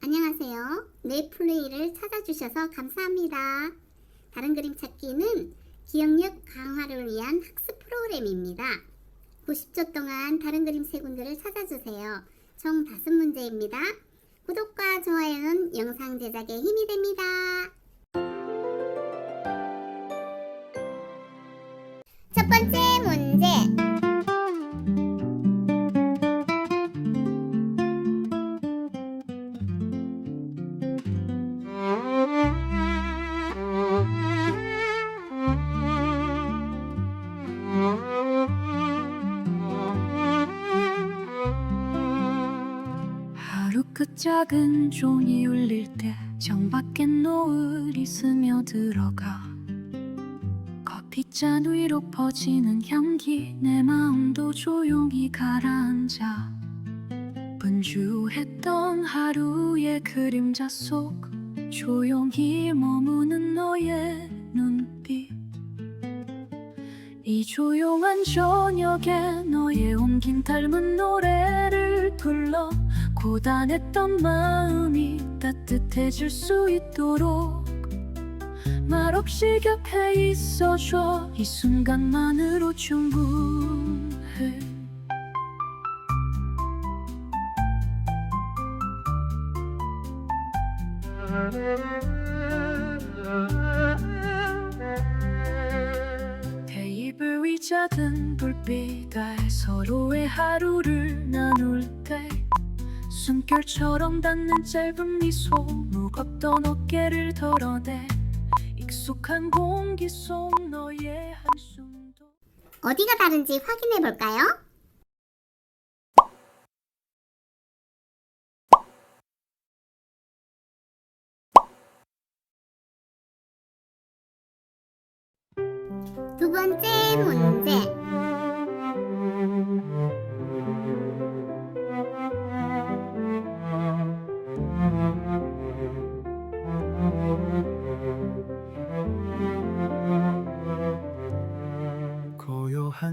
안녕하세요. 내 플레이를 찾아주셔서 감사합니다. 다른 그림 찾기는 기억력 강화를 위한 학습 프로그램입니다. 90초 동안 다른 그림 세 군데를 찾아주세요. 총 5문제입니다. 구독과 좋아요는 영상 제작에 힘이 됩니다. 첫 번째 작은 종이 울릴 때 창밖에 노을이 스며들어가. 커피잔 위로 퍼지는 향기 내 마음도 조용히 가라앉아. 분주했던 하루의 그림자 속 조용히 머무는 너의 눈빛. 이 조용한 저녁에 너의 온긴 닮은 노래를 불러 고단했던 마음이 따뜻해질 수 있도록 말없이 곁에 있어줘. 이 순간만으로 충분해. 테이블 위 작은 불빛 아래 서로의 하루를 나눌 때 숨결처럼 닿는 짧은 미소 무겁던 어깨를 덜어내 익숙한 공기 속 너의 한숨도 어디가 다른지 확인해 볼까요? 두 번째 문제.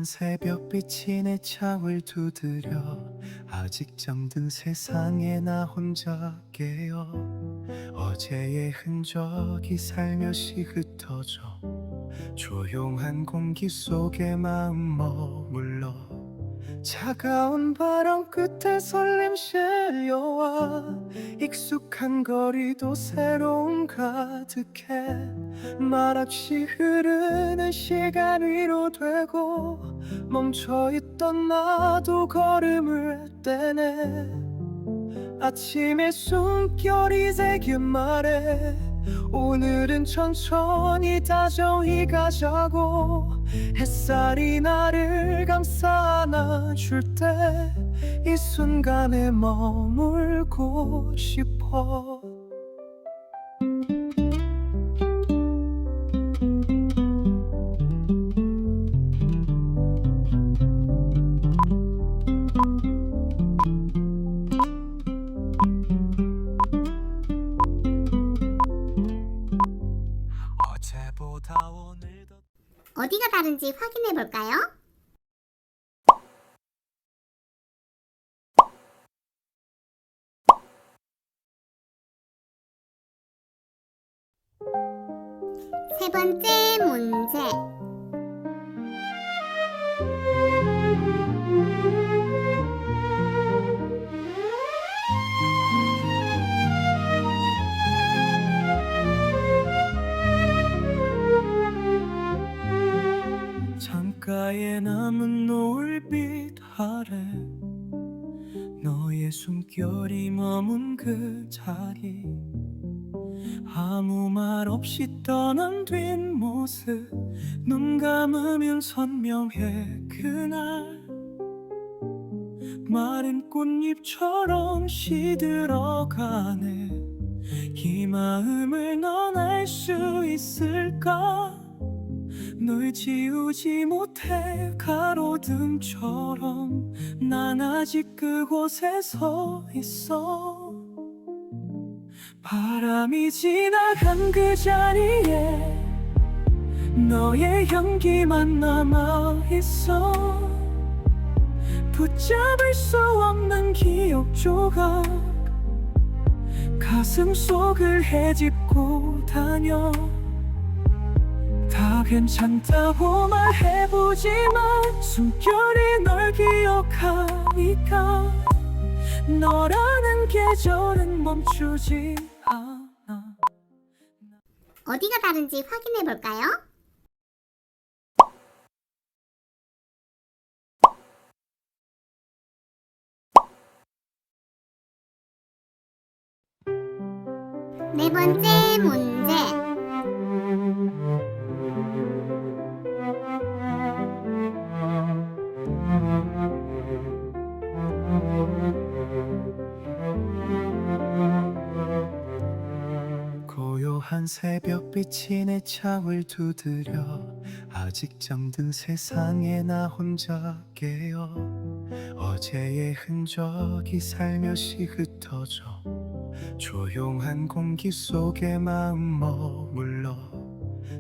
한 새벽빛이 내 창을 두드려 아직 잠든 세상에 나 혼자 깨어 어제의 흔적이 살며시 흩어져 조용한 공기 속에 마음 머물러 차가운 바람 끝에 설렘 실려와 익숙한 거리도 새로움 가득해. 말없이 흐르는 시간 위로 되고 멈춰있던 나도 걸음을 떼네. 아침의 숨결이 새긴 말에 오늘은 천천히 다정히 가자고. 햇살이 나를 감싸 안아줄 때 이 순간에 머물고 싶어 다른지 확인해 볼까요? 세 번째 문제. 남은 노을빛 아래 너의 숨결이 머문 그 자리. 아무 말 없이 떠난 뒷모습 눈 감으면 선명해 그날. 마른 꽃잎처럼 시들어가네. 이 마음을 넌 알 수 있을까 널 지우지 못해 가로등처럼 난 아직 그곳에 서 있어. 바람이 지나간 그 자리에 너의 향기만 남아 있어. 붙잡을 수 없는 기억 조각 가슴 속을 헤집고 다녀. 다 괜찮다고 말해보지만 숨결이 널 기억하니까 너라는 계절은 멈추지 않아 어디가 다른지 확인해 볼까요? 네 번째 문제. 고요한 새벽빛이 내 창을 두드려 아직 잠든 세상에 나 혼자 깨어 어제의 흔적이 살며시 흩어져 조용한 공기 속에 마음 머물러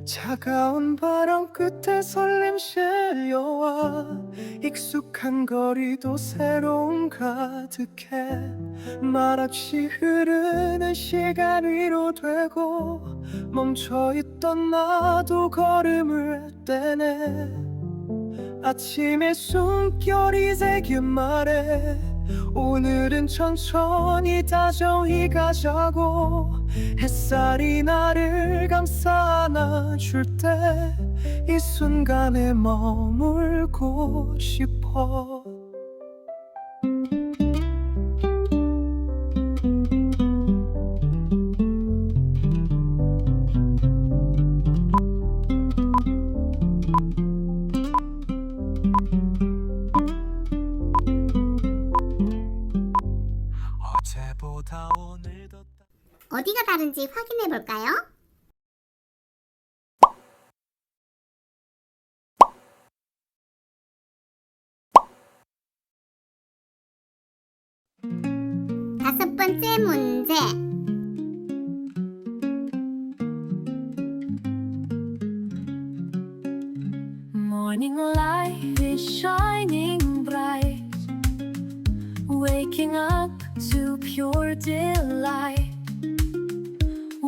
차가운 바람 끝에 설렘 실려와 익숙한 거리도 새로움 가득해 말없이 흐르는 시간 위로 되고 멈춰있던 나도 걸음을 떼네 아침의 숨결이 새긴 말에 오늘은 천천히 다정히 가자고. 햇살이 나를 감싸 안아줄 때 이 순간에 머물고 싶어 다른지 확인해 볼까요? 다섯 번째 문제.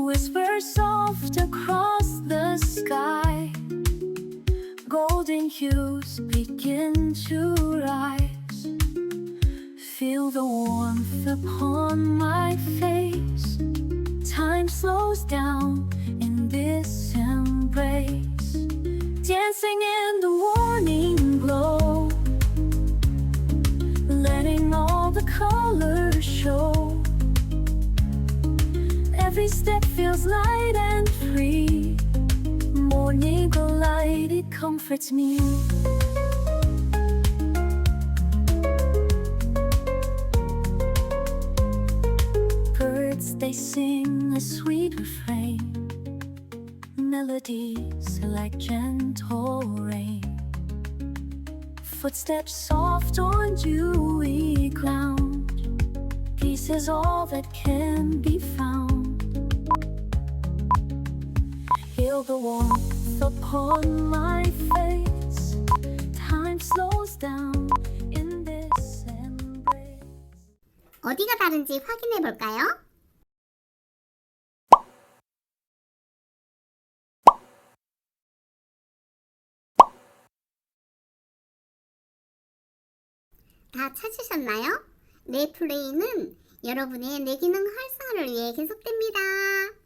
Whispers soft across the sky, golden hues begin to rise. Feel the warmth upon my face. Time slows down in this embrace dancing in the morning glow, letting all the colors show. Every step feels light and free. Morning light, it comforts me. Birds, they sing a sweet refrain melodies like gentle rain. Footsteps soft on dewy ground. Peace is all that can be Feel the warmth upon my face. Time slows down in this embrace. 어디가 다른지 확인해 볼까요? 다 찾으셨나요? 내 플레이는 여러분의 뇌기능 활성화를 위해 계속됩니다.